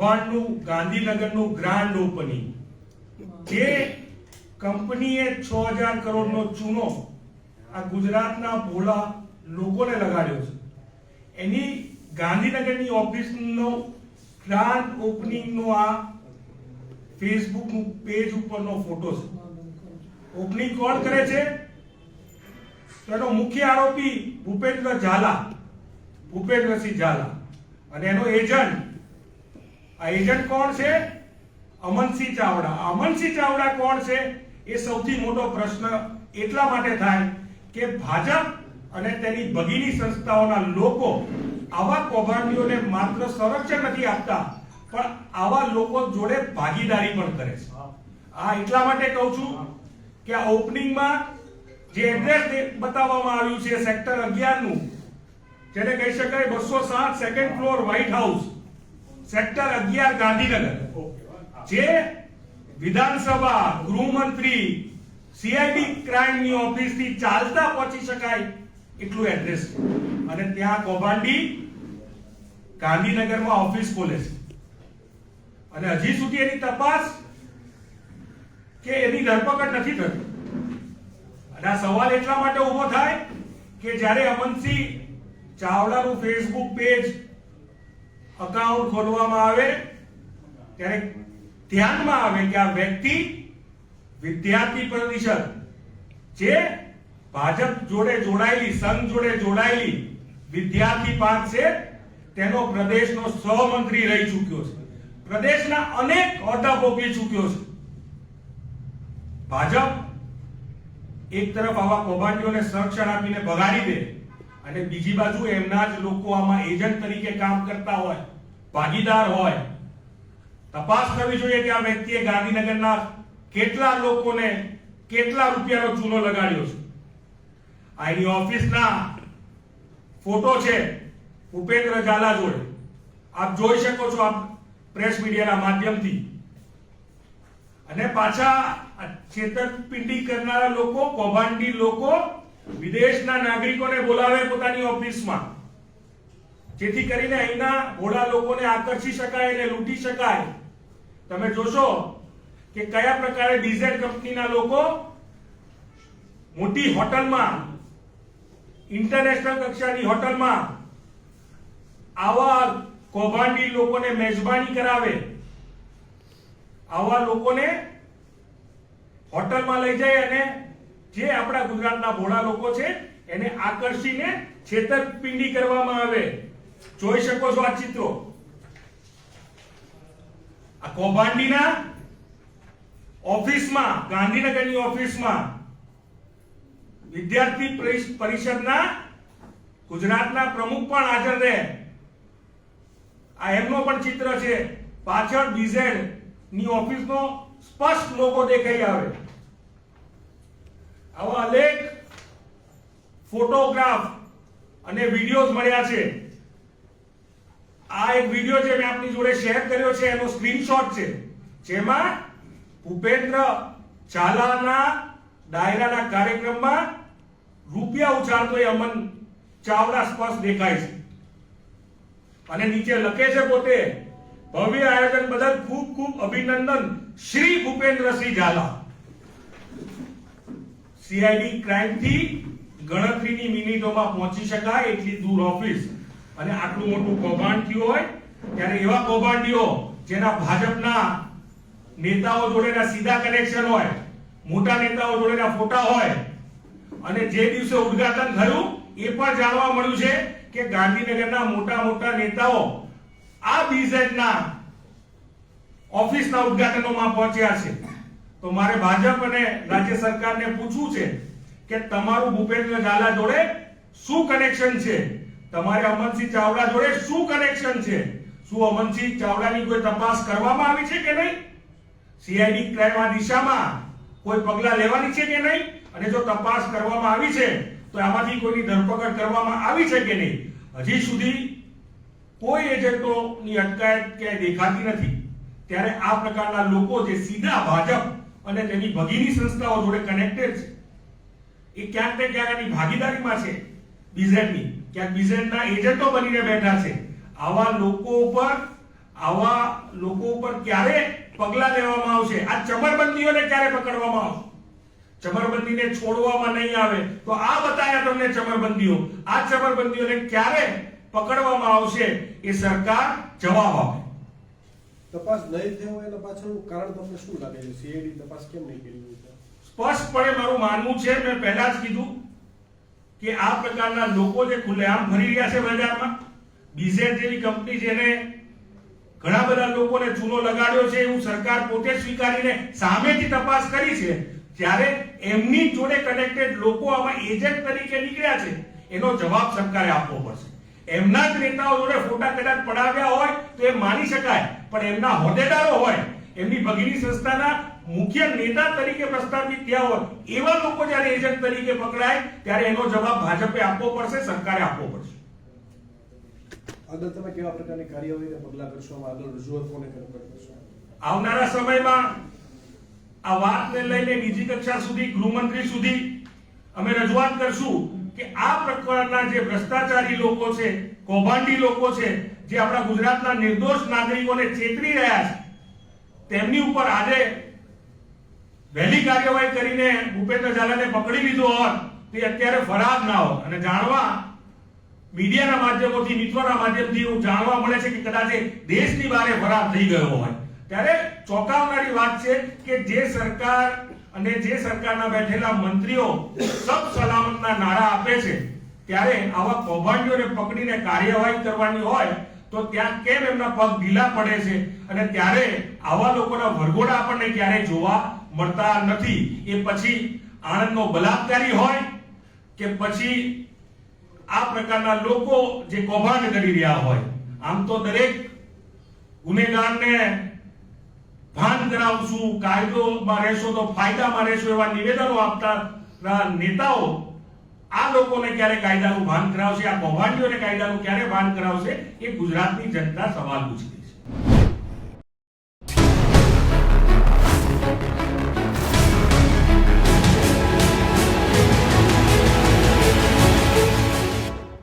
કૌભાંડનું, ગાંધીનગરનું grand opening. જે કંપનીએ છ હજાર કરોડનો ચૂનો આ ગુજરાતના ભોળા લોકોને લગાડ્યો છે. એની ગાંધીનગરની ઓફિસનો ગ્રાન્ડ ઓપનિંગનો આ ફેસબુકનું પેજ ઉપરનો ફોટો છે. ઓપનિંગ કોણ કરે છે? તો એનો મુખ્ય આરોપી ભૂપેન્દ્ર ઝાલા. ભૂપેન્દ્રસિંહ ઝાલા. અને એનો એજન્ટ આ એજન્ટ કોણ છે? અમનસિંહ ચાવડા. અમનસિંહ ચાવડા કોણ છે? એ સૌથી મોટો પ્રશ્ન એટલા માટે થાય કે ભાજપ અને તેની ભગીની સંસ્થાઓના લોકો આવા કૌભાંડીઓને માત્ર સંરક્ષણ નથી આપતા, પણ આવા લોકો જોડે ભાગીદારી પણ કરે છે. આ એટલા માટે કહું છું કે આ ઓપનિંગમાં જે એડ્રેસ બતાવવામાં આવ્યું છે, સેક્ટર 11 નું જેને કહી શકાય બસો સાત second floor white house sector અગિયાર ગાંધીનગર. જે વિધાનસભા, ગૃહમંત્રી સીઆઈડી ક્રાઇમની ઓફિસથી ચાલતા પહોંચી શકાય એટલું એડ્રેસ અને ત્યાં કૌભાંડી ગાંધીનગરમાં ઓફિસ ખોલે છે. અને હજી સુધી એની તપાસ કે એની ધરપકડ નથી થતી. અને આ સવાલ એટલા માટે ઊભો થાય કે જ્યારે અમનસિંહ ચાવડાનું ફેસબુક પેજ અકાઉન્ટ ખોલવામાં આવે, ત્યારે ધ્યાનમાં આવે કે આ વ્યક્તિ વિદ્યાર્થી પરિષદ જે ભાજપ જોડે જોડાયેલી, સંઘ જોડે જોડાયેલી વિદ્યાર્થી પાંચ છે, તેનો પ્રદેશનો સહમંત્રી રહી ચૂક્યો છે. પ્રદેશના અનેક હોદ્દા ભોગવી ચૂક્યો છે. ભાજપ એક તરફ આવા કૌભાંડીઓને સંરક્ષણ આપીને ભગાડી દે અને બીજી બાજુ એમના જ લોકો આમાં એજન્ટ તરીકે કામ કરતા હોય, ભાગીદાર હોય. તપાસ કરવી જોઈએ કે આ વ્યક્તિએ ગાંધીનગરના કેટલા લોકોને કેટલા રૂપિયાનો ચૂનો લગાડ્યો છે. આ એની ઓફિસના ફોટો છે, ઉપેન્દ્ર ઝાલા જોડે. આપ જોઈ શકો છો આપ પ્રેસ મીડિયાના માધ્યમથી. અને પાછા છેતરપિંડી કરનારા લોકો, કૌભાંડી લોકો વિદેશના નાગરિકોને બોલાવે પોતાની ઓફિસમાં. જેથી કરીને અહીંના ભોળા લોકોને આકર્ષી શકાય અને લૂંટી શકાય. તમે જોશો કે કયા પ્રકારે ડીઝેડ કંપનીના લોકો મોટી હોટલમાં, ઇન્ટરનેશનલ કક્ષાની હોટલમાં આવા કૌભાંડી લોકોને મેજબાની કરાવે. આવા લોકોને હોટલમાં લઈ જાય અને જે આપણા ગુજરાતના ભોળા લોકો છે, એને આકર્ષીને છેતરપિંડી કરવામાં આવે. જોઈ શકો છો આ ચિત્રો. આ કૌભાંડીના ઓફિસમાં, ગાંધીનગરની ઓફિસમાં વિદ્યાર્થી પરિષ- પરિષદના ગુજરાતના પ્રમુખ પણ હાજર રહે. આ એમનો પણ ચિત્ર છે. પાછળ બીઝેડની ઓફિસનો સ્પષ્ટ લોકો દેખાઈ આવે. આવા અનેક ફોટોગ્રાફ અને વિડીયોઝ મળ્યા છે. આ એક વીડિયો જે મેં આપની જોડે શેર કર્યો છે, એનો સ્ક્રીનશોટ છે. જેમાં ભૂપેન્દ્ર ઝાલાના ડાયરાના કાર્યક્રમમાં રૂપિયા ઉછાળતો એ અમન ચાવડા સ્પષ્ટ દેખાય છે. અને નીચે લખે છે પોતે, ભવ્ય આયોજન બદલ ખૂબ ખૂબ અભિનંદન શ્રી ભૂપેન્દ્રસિંહ ઝાલા. સીઆઈડી ક્રાઇમથી ગણતરીની મિનિટોમાં પહોંચી શકાય એટલી દૂર ઓફિસ અને આટલું મોટું કૌભાંડ થયું હોય, ત્યારે એવા કૌભાંડીઓ જેના ભાજપના નેતાઓ જોડેના સીધા કનેક્શન હોય, મોટા નેતાઓ જોડેના ફોટા હોય, અને જે દિવસે ઉદ્ઘાટન થયું, એ પણ જાણવા મળ્યું છે કે ગાંધીનગરના મોટા મોટા નેતાઓ આ બીઝેડના ઓફિસના ઉદ્ઘાટનોમાં પહોંચ્યા છે. તો મારે ભાજપ અને રાજ્ય સરકારને પૂછવું છે કે તમારું ભૂપેન્દ્ર ઝાલા જોડે શું કનેક્શન છે? તમારે અમનસિંહ ચાવડા જોડે શું કનેક્શન છે? શું અમનસિંહ ચાવડાની કોઈ તપાસ કરવામાં આવી છે કે નહીં? સીઆઈડી ક્રાઇમ દિશામાં કોઈ પગલા લેવાની છે કે નહીં? અને જો તપાસ કરવામાં આવી છે, તો આમાંથી કોઈની ધરપકડ કરવામાં આવી છે કે નહીં? હજી સુધી કોઈ એજન્ટોની અટકાયત ક્યાંય દેખાતી નથી. ત્યારે આ પ્રકારના લોકો જે સીધા ભાજપ અને તેની ભગીની સંસ્થાઓ જોડે કનેક્ટેડ છે. એ ક્યાંક ને ક્યાંક એની ભાગીદારીમાં છે બીઝેડની ક્યાંક બીઝેડના એજન્ટો બનીને બેઠા છે. આવા લોકો ઉપર, આવા લોકો ઉપર ક્યારે પગલા લેવામાં આવશે? આ ચમરબંધીઓને ક્યારે પકડવામાં આવશે? ચમરબંધીને છોડવામાં નહીં આવે. તો આ બતાયા તમને ચમરબંધીઓ. આ ચમરબંધીઓને ક્યારે પકડવામાં આવશે? એ સરકાર જવાબ આપે. તપાસ નહીં થયો એના પાછળનું કારણ તમને શું લાગે છે? સીઆઈડી તપાસ કેમ નહીં કરી સ્પષ્ટપણે મારું માનવું છે, મેં પહેલા જ કીધું કે આ પ્રકારના લોકો જે ખુલ્લેઆમ ફરી રહ્યા છે બજારમાં બીઝેડ જેવી કંપની જેને ઘણા બધા લોકોને ચૂનો લગાડ્યો છે, એવું સરકાર પોતે સ્વીકારીને સામેથી તપાસ કરી છે ત્યારે એમની જોડે કનેક્ટેડ લોકો આમાં એજન્ટ તરીકે નીકળ્યા છે, એનો જવાબ સરકારે આપવો પડશે. એમના જ નેતાઓ જોડે ફોટા કદાચ પડાવ્યા હોય તો એ માની શકાય પણ એમના હોદ્દેદારો હોય એમની ભગીની સંસ્થાના મુખ્ય નેતા તરીકે પ્રસ્થાપિત થયા હોય એવા લોકો જ્યારે એજન્ટ તરીકે પકડાય ત્યારે એનો જવાબ ભાજપે આપવો પડશે સરકારે આપવો પડશે. આગળ તમે કેવા પ્રકારની કાર્યવાહીને પગલાં કરશો? આગળ રજૂઆત કોને કરશો? આવનારા સમયમાં આ વાતને લઈને બીજી કક્ષા સુધી ગૃહમંત્રી સુધી અમે રજૂઆત કરશું. કે આ પ્રકારના જે ભ્રષ્ટાચારી લોકો છે, કૌભાંડી લોકો છે, જે આપણા ગુજરાતના નિર્દોષ નાગરિકોને છેતરી રહ્યા છે, તેમની ઉપર આજે વહેલી કાર્યવાહી કરીને ભૂપેન્દ્ર ઝાલાને પકડી લીધો હોત, તો અત્યારે ફરાર ના હોત. અને જાણવા મીડિયાના માધ્યમોથી, મિત્રોના માધ્યમથી એવું જાણવા મળે છે કે કદાચ દેશની બહાર ફરાર થઈ ગયો હોય. ત્યારે ચોંકાવનારી વાત છે કે જે સરકાર અને જે સરકારના બેઠેલા મંત્રીઓ સબ સલામતના નારા આપે છે, ત્યારે આવા કૌભાંડીઓને પકડીને કાર્યવાહી કરવાની હોય, તો ત્યાં કેમ એમના પગ ઢીલા પડે છે? અને ત્યારે આવા લોકોના વરઘોડા આપણને ક્યારેય જોવા મળતા નથી. એ પછી આણંદનો બલાત્કારી હોય કે પછી આ પ્રકારના લોકો જે કૌભાંડ કરી રહ્યા હોય. આમ તો દરેક ગુનેગારને ભાન કરાવશું કાયદોમાં રહેશો તો ફાયદામાં રહેશો એવા નિવેદનો આપતા નેતાઓ આ લોકોને ક્યારે કાયદાનું ભાન કરાવશે, આ કૌભાંડીઓને કાયદાનું ક્યારે ભાન કરાવશે, એ ગુજરાતની જનતા સવાલ પૂછે.